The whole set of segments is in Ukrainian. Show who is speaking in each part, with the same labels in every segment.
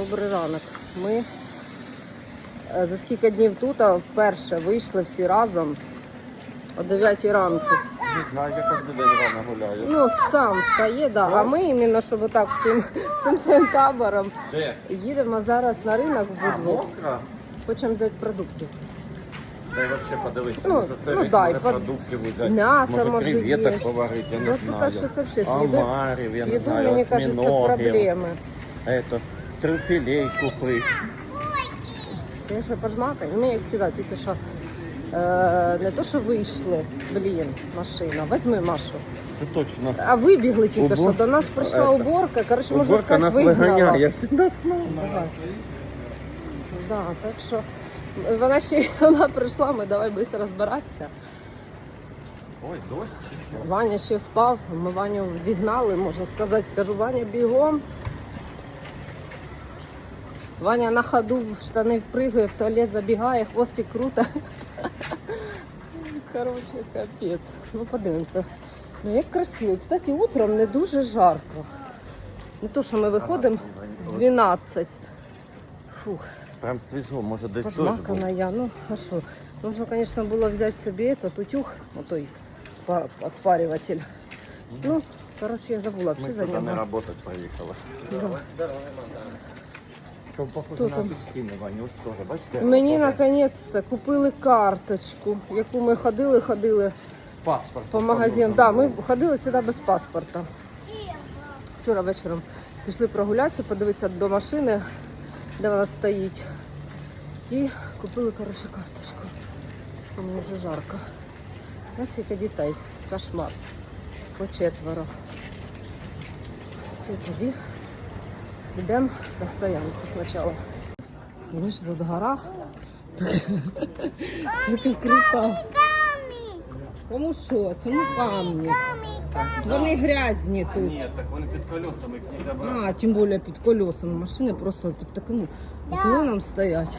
Speaker 1: Добрий ранок. Ми е, за скільки днів тут а вперше вийшли всі разом о 9 ранку.
Speaker 2: Не знаю, я кожен день рано гуляю.
Speaker 1: Ну, сам встає, да. А ми іменно, щоб отак цим, цим своїм табором
Speaker 2: Де?
Speaker 1: їдемо зараз на ринок
Speaker 2: А,
Speaker 1: вдвох.
Speaker 2: мокро?
Speaker 1: Хочемо взяти продуктів.
Speaker 2: Дай вообще подивитися,
Speaker 1: Ну,
Speaker 2: може це
Speaker 1: ну,
Speaker 2: весь
Speaker 1: дай,
Speaker 2: може
Speaker 1: под-
Speaker 2: продуктів взяти.
Speaker 1: М'ясо,
Speaker 2: може,
Speaker 1: може,
Speaker 2: креветок
Speaker 1: є.
Speaker 2: поварити, я не
Speaker 1: Ну, тут
Speaker 2: знаю.
Speaker 1: щось вообще з
Speaker 2: Омарів, я
Speaker 1: З
Speaker 2: не знаю,
Speaker 1: мені кажеться, проблеми.
Speaker 2: Это, трюфелей купити.
Speaker 1: Конечно, пожмакай. Ми, як завжди, тільки що е, не то, що вийшли, блін, машина. Возьми Машу.
Speaker 2: Це точно.
Speaker 1: А вибігли тільки
Speaker 2: Убор-
Speaker 1: що. До нас прийшла
Speaker 2: Это,
Speaker 1: уборка. Коротше, можна
Speaker 2: Уборка
Speaker 1: сказати,
Speaker 2: нас
Speaker 1: вигнала.
Speaker 2: виганяє, я завжди знав.
Speaker 1: Да, так що вона ще вона прийшла, ми давай швидко розбиратися.
Speaker 2: Ой, дощ.
Speaker 1: Ваня ще спав, ми Ваню зігнали, можна сказати. Кажу, Ваня бігом. Ваня на ходу в штани пригає, в туалет забігає, хвостик круто. Коротше, капець. Ну, подивимося. Ну, як красиво. Кстати, утром не дуже жарко. Не то, що ми виходимо 12. Фух.
Speaker 2: Прям свіжо, може десь дощ
Speaker 1: Пожмакана я. Ну, а що? Нужно, конечно, было взять себе этот утюг, ну, той па- отпариватель. Ну, короче, я забула вообще за
Speaker 2: сюди не работать поїхали. Там похоже
Speaker 1: Хто
Speaker 2: на
Speaker 1: там?
Speaker 2: апельсини, Ваня, ось теж, бачите?
Speaker 1: Мені наконець-то купили карточку, яку ми ходили, ходили
Speaker 2: паспорт.
Speaker 1: по магазинам. Да, ми ходили сюди без паспорта. Вчора вечором пішли прогулятися, подивитися до машини, де вона стоїть. І купили, коротше, карточку. Бо Мені вже жарко. Ось яке дітей. Кошмар. По четверо. Все, тоді йдемо на стоянку спочатку. Звісно, тут гора. Це круто. Кому що? Цьому камні. Вони грязні тут.
Speaker 2: Ні, так вони під колесами їх не забрали.
Speaker 1: А, тим більше під колесами. Машини просто під таким уклоном стоять.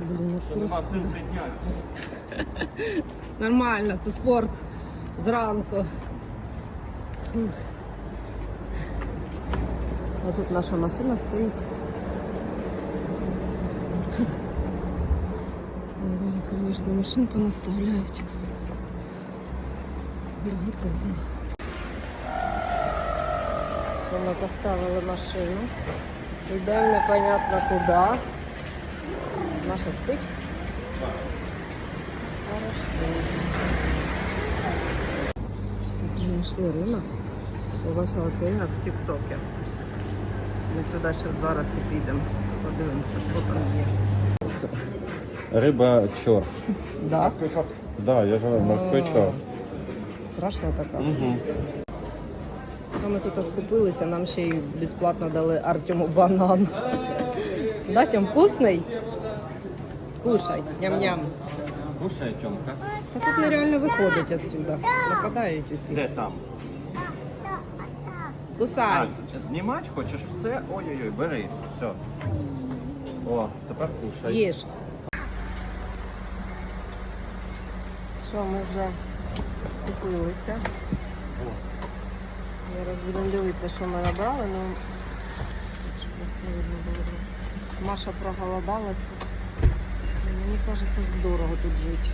Speaker 1: Блін, як красиво. Нормально, це спорт зранку. А тут наша машина стоїть. Да, Звісно, машин понаставляють. Багатезно. Що ми поставили машину. Йдемо непонятно куди. Маша спить. Хорошо. Тут ми знайшли ринок. Я бачила цей ринок в Тіктокі. Ми сюди ще зараз і підемо. Подивимося, що там є.
Speaker 2: Риба чор.
Speaker 1: Да?
Speaker 2: Да, я же морской чор.
Speaker 1: Страшна така.
Speaker 2: Угу.
Speaker 1: Ну, Ми тут скупилися, нам ще й безплатно дали Артему банан. Да, Тьом, вкусний? Кушай, ням-ням.
Speaker 2: Кушай, Тёмка.
Speaker 1: Та тут нереально виходить відсюди. Нападають усі.
Speaker 2: Де там?
Speaker 1: Кусай.
Speaker 2: знімати хочеш все? Ой-ой-ой, бери. Все. О, тепер кушай.
Speaker 1: Їж. Що, ми вже скупилися. Зараз будемо дивитися, що ми набрали, ну видно було. Маша проголодалася. Мені кажеться, що дорого тут жити.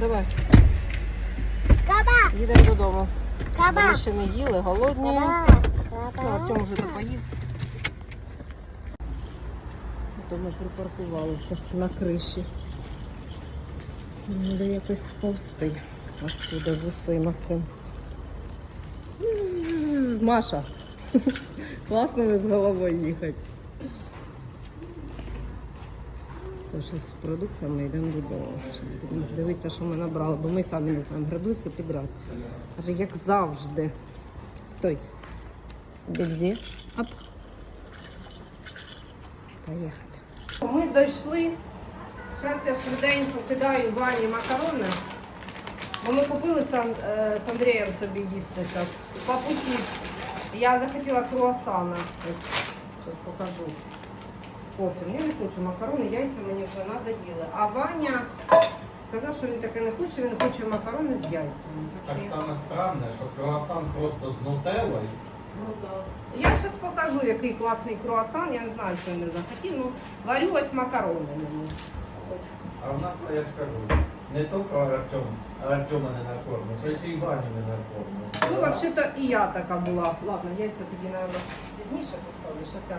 Speaker 1: Давай. Їдемо додому. Бо Ми ще не їли, голодні. Ну, Артем вже допоїв. То ми припаркувалися на криші. Треба якось сповзти отсюда з усима цим. Маша, класно ми з головою їхати. Зараз з продуктами йдемо додому. Будемо дивитися, що ми набрали, бо ми самі не знаємо. Градуси підряд. Каже, як завжди. Стой. Бензі. Оп. Поїхали. Ми дійшли. Зараз я швиденько кидаю Вані макарони. Бо ми купили з, е, з Андрієм собі їсти зараз. По путі. Я захотіла круасана. Зараз покажу. Кофе. Я не хочу макарони, яйця мені вже надоїли. А Ваня сказав, що він таке не хоче, він хоче макарони з яйцями.
Speaker 3: Так
Speaker 1: що я-
Speaker 3: само странно, що круасан просто з нутеллою,
Speaker 1: Ну, да. Я зараз покажу, який класний круасан. Я не знаю, що він не захотів. Ну, варю ось макарони мені.
Speaker 3: А в нас, я ж кажу, не тільки Артем, Артема не накормив, це ще й Ваню не накормив.
Speaker 1: Ну, взагалі-то і я така була. Ладно, яйця тоді, мабуть, пізніше поставлю. Щас я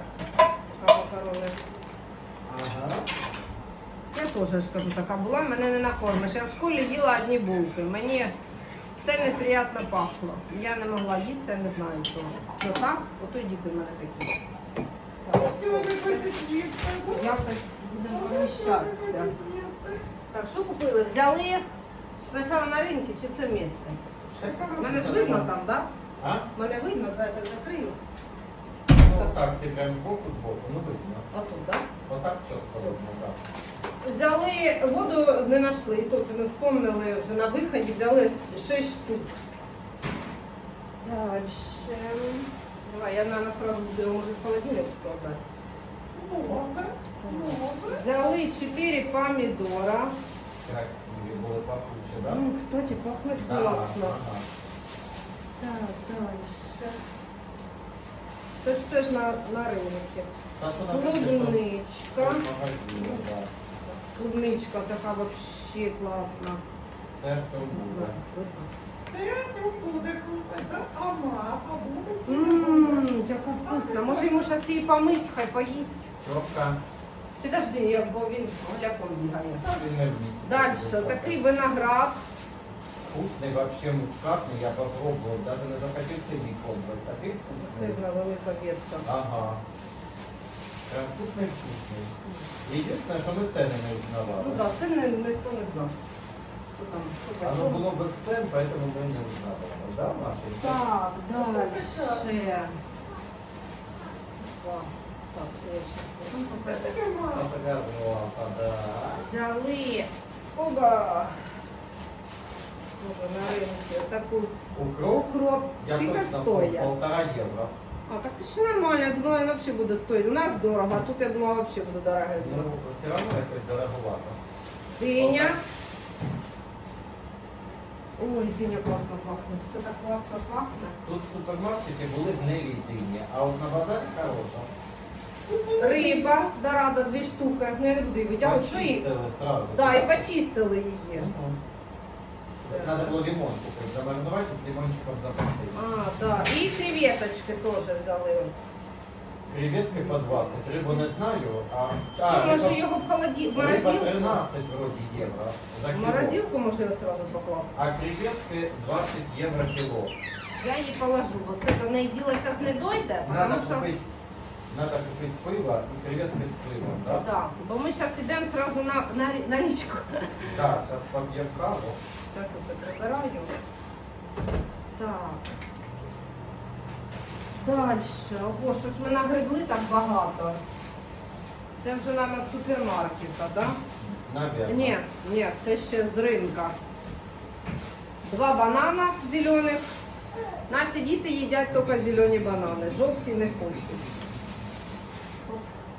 Speaker 1: макарони.
Speaker 3: Ага.
Speaker 1: Я теж ж кажу, така була, мене не накормиш. Я в школі їла одні булки. Мені все неприємно пахло. Я не могла їсти, я не знаю чого. Що так, ото й діти в мене такі. Так, якось будемо поміщатися. Так, що купили? Взяли спочатку на ринку чи все в місті? Мене ж видно там, так? Да? Мене видно, давай так закрию.
Speaker 3: Ну, так, ти прям збоку, збоку, ну видно.
Speaker 1: А тут, так?
Speaker 3: Отак чітко видно, так.
Speaker 1: Взяли воду, не знайшли, це ми вспомнили вже на виході, взяли 6 штук. Дальше. Давай, я наверное, сразу буду може в холодильник складати. Взяли 4 помідора.
Speaker 3: Красиві були пахучі, так?
Speaker 1: Ну, кстати, пахнуть
Speaker 3: Да,
Speaker 1: класно.
Speaker 3: ага.
Speaker 1: Так, дальше. Це ж все ж на, на ринку. Клубничка.
Speaker 3: Да.
Speaker 1: Клубничка така вообще класна.
Speaker 3: Це Артем
Speaker 1: Не
Speaker 3: буде. Це буде купити, а мама буде
Speaker 1: Ммм, яка вкусна. Може йому зараз її помить, хай поїсть.
Speaker 3: Тропка.
Speaker 1: Підожди, я- бо він голяком бігає. Далі, такий виноград.
Speaker 3: Вкусний, вообще мускатний, я попробував, даже не захотів сидіти пробувати. Такий вкусний.
Speaker 1: Різна велика ветка.
Speaker 3: Ага. Прям вкусний, вкусний. Єдине, що ми ціни не
Speaker 1: Ну
Speaker 3: узнавали.
Speaker 1: так, це не, ніхто не знав. Що там, що по
Speaker 3: Оно було без цен, поэтому ми не узнавали. Да, Маша?
Speaker 1: Так, далі. Опа. Так, це я
Speaker 3: золота, да.
Speaker 1: Взяли. Оба. Може, на ринку. Таку
Speaker 3: Укроп,
Speaker 1: укроп.
Speaker 3: я
Speaker 1: Скільки
Speaker 3: точно
Speaker 1: стоїть?
Speaker 3: полтора євро.
Speaker 1: А, так це ще нормально. Я думала, він взагалі буде стоїти. У нас дорого, а тут я думала, взагалі буде дорого.
Speaker 3: Ну, все равно якось дороговато.
Speaker 1: Диня. Ой, диня класно пахне. Все так класно пахне.
Speaker 3: Тут в супермаркеті були гнилі дині, а от на базарі хороша.
Speaker 1: Риба, дорада, дві штуки. Ну я не буду її витягувати. Що її?
Speaker 3: Почистили.
Speaker 1: Да, і почистили її.
Speaker 3: Мгм. Надо було лимон купити, замаринувати з лимончиком запекти.
Speaker 1: А, да. І креветочки теж взяли ось.
Speaker 3: Креветки по 20, рибу не знаю, а...
Speaker 1: Чи
Speaker 3: а,
Speaker 1: може
Speaker 3: риба-
Speaker 1: його в холоді... в
Speaker 3: Риба
Speaker 1: морозилку?
Speaker 3: 13 вроді євро за
Speaker 1: В морозилку може його одразу покласти.
Speaker 3: А креветки 20 євро кіло.
Speaker 1: Я її положу, бо це до неї діло зараз не дойде,
Speaker 3: Надо
Speaker 1: тому що...
Speaker 3: купити, надо купити пиво і креветки з пивом, так?
Speaker 1: Да, бо ми зараз йдемо одразу на, на, рі- на річку.
Speaker 3: Так, зараз поп'ємо каву.
Speaker 1: Я це прибираю. Так. Дальше. Ого, щось ми нагребли так багато. Це вже нам з супермаркета, так? Да? Ні, ні, це ще з ринка. Два банана зелених. Наші діти їдять тільки зелені банани. Жовті не хочуть.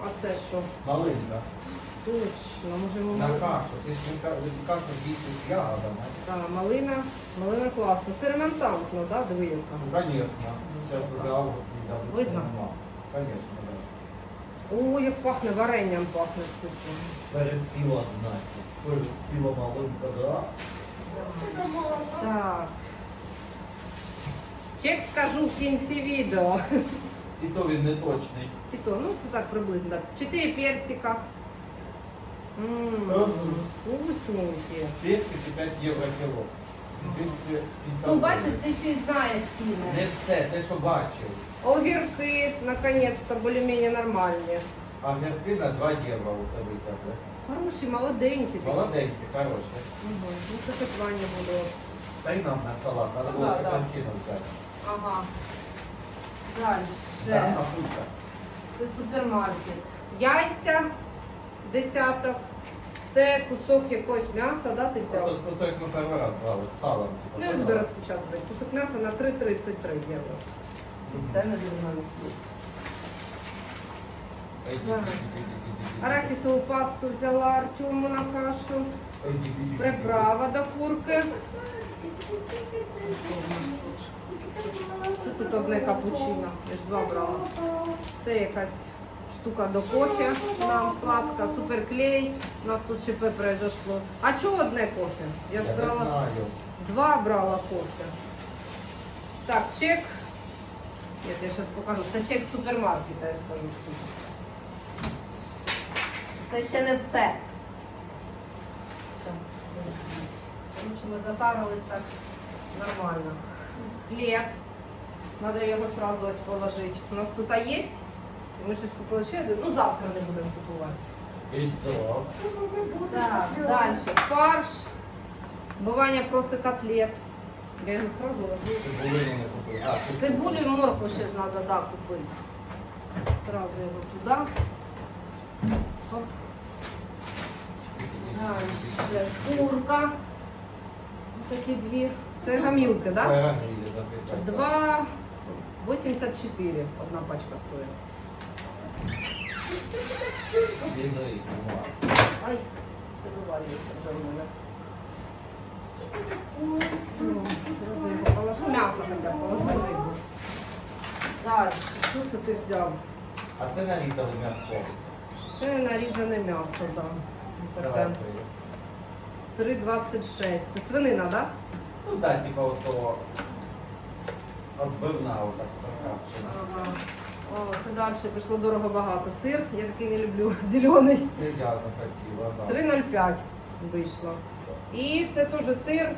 Speaker 1: А це що?
Speaker 3: Малинка.
Speaker 1: Точно, може ми
Speaker 3: На кашу. Ти ж не кашу їсти з ягодами.
Speaker 1: Да, малина, малина класно. Це ремонтантно, да, диви яка.
Speaker 3: Ну, конечно. Сейчас уже август не дадут.
Speaker 1: Видно?
Speaker 3: Конечно, да.
Speaker 1: Ой, як пахне варенням пахне вкусно.
Speaker 3: Переспіла, значить. Переспіла малинка, да?
Speaker 1: Так. Чек скажу в кінці відео.
Speaker 3: І то він не точний.
Speaker 1: І то, ну це так приблизно. так. Чотири персика. Вкусненькі.
Speaker 3: 35 євро кіло. 250
Speaker 1: Ну, бачиш, ти ще й знаєш
Speaker 3: Не
Speaker 1: ціни.
Speaker 3: все, те, що бачив.
Speaker 1: Огірки, наконець-то, більш-менш нормальні.
Speaker 3: А гірки на 2 євро оце витягли.
Speaker 1: Хороші, молоденькі. такі.
Speaker 3: Молоденькі, хороші.
Speaker 1: Угу. Ну, це хоч Ваня буду.
Speaker 3: Та й нам на салат, треба
Speaker 1: Ну,
Speaker 3: було
Speaker 1: да, да.
Speaker 3: кончину взяти.
Speaker 1: Ага.
Speaker 3: Да,
Speaker 1: Дальше.
Speaker 3: папулька.
Speaker 1: Це супермаркет. Яйця, десяток. Це кусок якогось м'яса, да, ти взяв?
Speaker 3: Ото, ото як ми перший раз брали, з салом. типу,
Speaker 1: Ну, я буду розпечатувати. Кусок м'яса на 3,33 євро. І це не дурно.
Speaker 3: Ді.
Speaker 1: Арахісову пасту взяла Артему на кашу. Приправа до курки. Що тут? Що тут одне капучино? Я ж два брала. Це якась штука до кофе нам сладка, суперклей. У нас тут ЧП произошло. А чого одне кофе? Я ж
Speaker 3: Я
Speaker 1: брала
Speaker 3: знаю.
Speaker 1: два брала кофе. Так, чек. Нет, я зараз покажу. Це чек супермаркета, я скажу. Це ще не все. Зараз, тому що ми затарились так нормально. Хліб. Надо його сразу ось положити. У нас тут є. Ми щось купили ще один. Ну завтра не будемо купувати.
Speaker 3: І то.
Speaker 1: Так, далі. Фарш. Бування просто котлет. Я його сразу ложу.
Speaker 3: Цибулину не купили. А,
Speaker 1: Цибулю і моркву ще ж треба да, купити. Сразу його туди. Оп. Дальше. Курка. Ось такі дві. Це гамілки, так? Да?
Speaker 3: Запекать.
Speaker 1: 2,84 одна пачка стоїть. Ай. Все, зразу його положу. М'ясо б положу рибу. Далі, що це ти взяв?
Speaker 3: А це нарізали м'ясо.
Speaker 1: Це нарізане м'ясо, так. Да. Таке. 3,26. Це свинина, так? Да?
Speaker 3: Ну да, типа от того отбивна отак.
Speaker 1: Ага. О, це далі пішло дорого багато. Сир, я такий не люблю, зелений.
Speaker 3: Це я захотіла, да.
Speaker 1: 3,05 вийшло. І це теж сир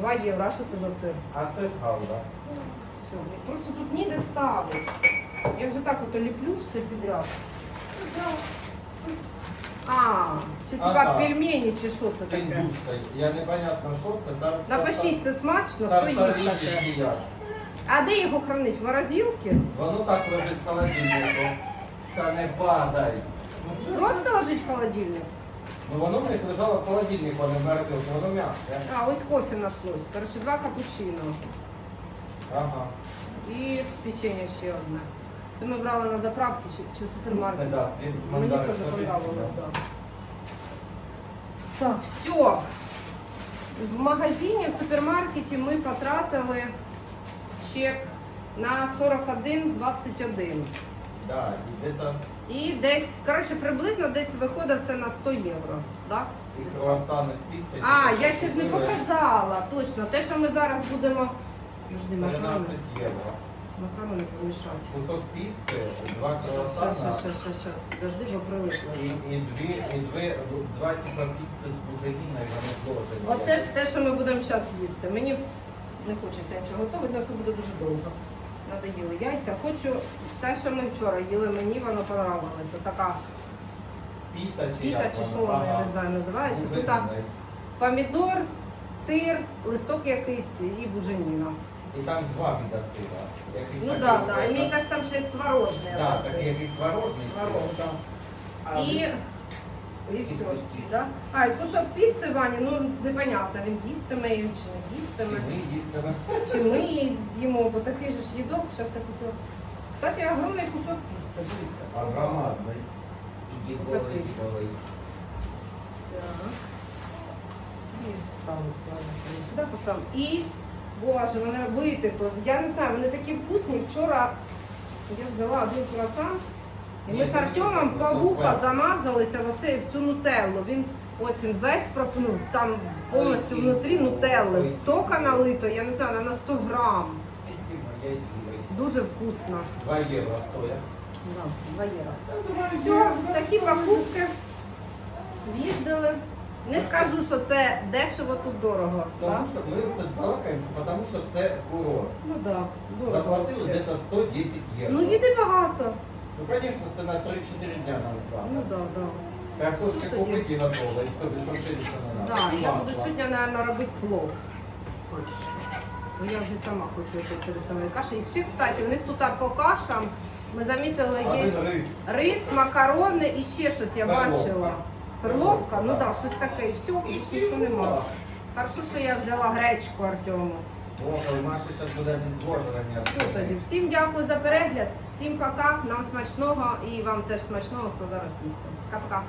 Speaker 1: 2 євро. А що це за сир?
Speaker 3: А це ж галда.
Speaker 1: Все, просто тут ніде ставить. Я вже так от ліплю все підряд. А, чи типа пельмені, чи що це таке?
Speaker 3: індюшка. Я непонятно, що це.
Speaker 1: Напишіть, це смачно, хто
Speaker 3: Тартарі
Speaker 1: таке. А де його хранить? В морозилці?
Speaker 3: Воно так лежить в холодильнику. Та не падай.
Speaker 1: Просто лежить в холодильник.
Speaker 3: Ну воно в них лежало в холодильнику, а не в морозилці. Воно м'яке.
Speaker 1: А, ось кофе нашлось. Коротше, два капучино.
Speaker 3: Ага.
Speaker 1: І печенье ще одне. Це ми брали на заправці чи, чи в супермаркеті.
Speaker 3: Не дасть, він з
Speaker 1: Мені
Speaker 3: мандарин
Speaker 1: теж понравилось, да. Так, все. В магазині, в супермаркеті ми потратили чек на 41,21.
Speaker 3: Да, і де-то
Speaker 1: І десь, коротше, приблизно десь виходить все на 100 євро. Да?
Speaker 3: і круасани з піцею.
Speaker 1: А, я ще ж не показала. Точно. Те, що ми зараз будемо. Подожди,
Speaker 3: 13
Speaker 1: макарони.
Speaker 3: євро.
Speaker 1: Макарони помішати.
Speaker 3: Кусок піци, два
Speaker 1: Щас,
Speaker 3: круасана
Speaker 1: щас, щас, щас, щас. Подожди, бо
Speaker 3: і, і, дві, і дві, два типа піци з буженіною, вони зложені.
Speaker 1: Оце ж те, що ми будемо зараз їсти. Мені не хочеться нічого готувати, але це буде дуже довго. Надоїли яйця. Хочу те, що ми вчора їли, мені воно понравилось. Отака
Speaker 3: Піта чи
Speaker 1: піта
Speaker 3: як
Speaker 1: чи що
Speaker 3: воно?
Speaker 1: я не знаю, називається. Тут так помідор, сир, листок якийсь і буженіна.
Speaker 3: І там два віда сира. Якийсь
Speaker 1: Ну
Speaker 3: такий,
Speaker 1: так, да,
Speaker 3: це-
Speaker 1: і мені кажуть, там ще творожний.
Speaker 3: Да,
Speaker 1: оцей.
Speaker 3: такий якийсь творожний. сир.
Speaker 1: Творог, да.
Speaker 3: А
Speaker 1: І, і все ж, да? А, і кусок піци, Ваня, ну непонятно, він їстиме її чи не
Speaker 3: Чи
Speaker 1: їстиме. Чи ми її з'їмо, бо такий же ж їдок, що це кусок. Кстати, огромний кусок піци, дивіться.
Speaker 3: А громадний. І діболий,
Speaker 1: Отакий.
Speaker 3: діболий.
Speaker 1: Так. І ставимо сюди поставимо. І, боже, вони витекли. Я не знаю, вони такі вкусні. Вчора я взяла один круасан, і ми з Артемом по вуха замазалися в цю нутеллу. Він ось він весь пропнув, там повністю внутрі нутелли. Стока налито, я не знаю, на 100 грам. Дуже вкусно.
Speaker 3: Два євро стоять.
Speaker 1: Да, два євро. Все, такі покупки. З'їздили. Не скажу, що це дешево тут дорого.
Speaker 3: Тому що ми це балакаємо, тому що це курорт.
Speaker 1: Ну так, да, дорого.
Speaker 3: Заплатили десь 110 євро.
Speaker 1: Ну їди багато.
Speaker 3: Ну, звісно, це на 3-4 дня нам
Speaker 1: Ну да, да.
Speaker 3: Картошки
Speaker 1: Що
Speaker 3: купити і готово, і собі нічого не
Speaker 1: Да,
Speaker 3: треба.
Speaker 1: Я буду сьогодні, мабуть, робити плов. Бо я вже сама хочу цієї самої каші. І ще, кстати, у них тут по кашам ми замітили,
Speaker 3: А
Speaker 1: є
Speaker 3: рис.
Speaker 1: рис, макарони і ще щось я
Speaker 3: Перловка.
Speaker 1: бачила. Перловка, ну
Speaker 3: Так.
Speaker 1: да, щось таке. І все, більш нічого немає. Хорошо, що я взяла гречку Артему. Всім дякую за перегляд, всім пока, нам смачного і вам теж смачного, хто зараз їсть. Пока-пока.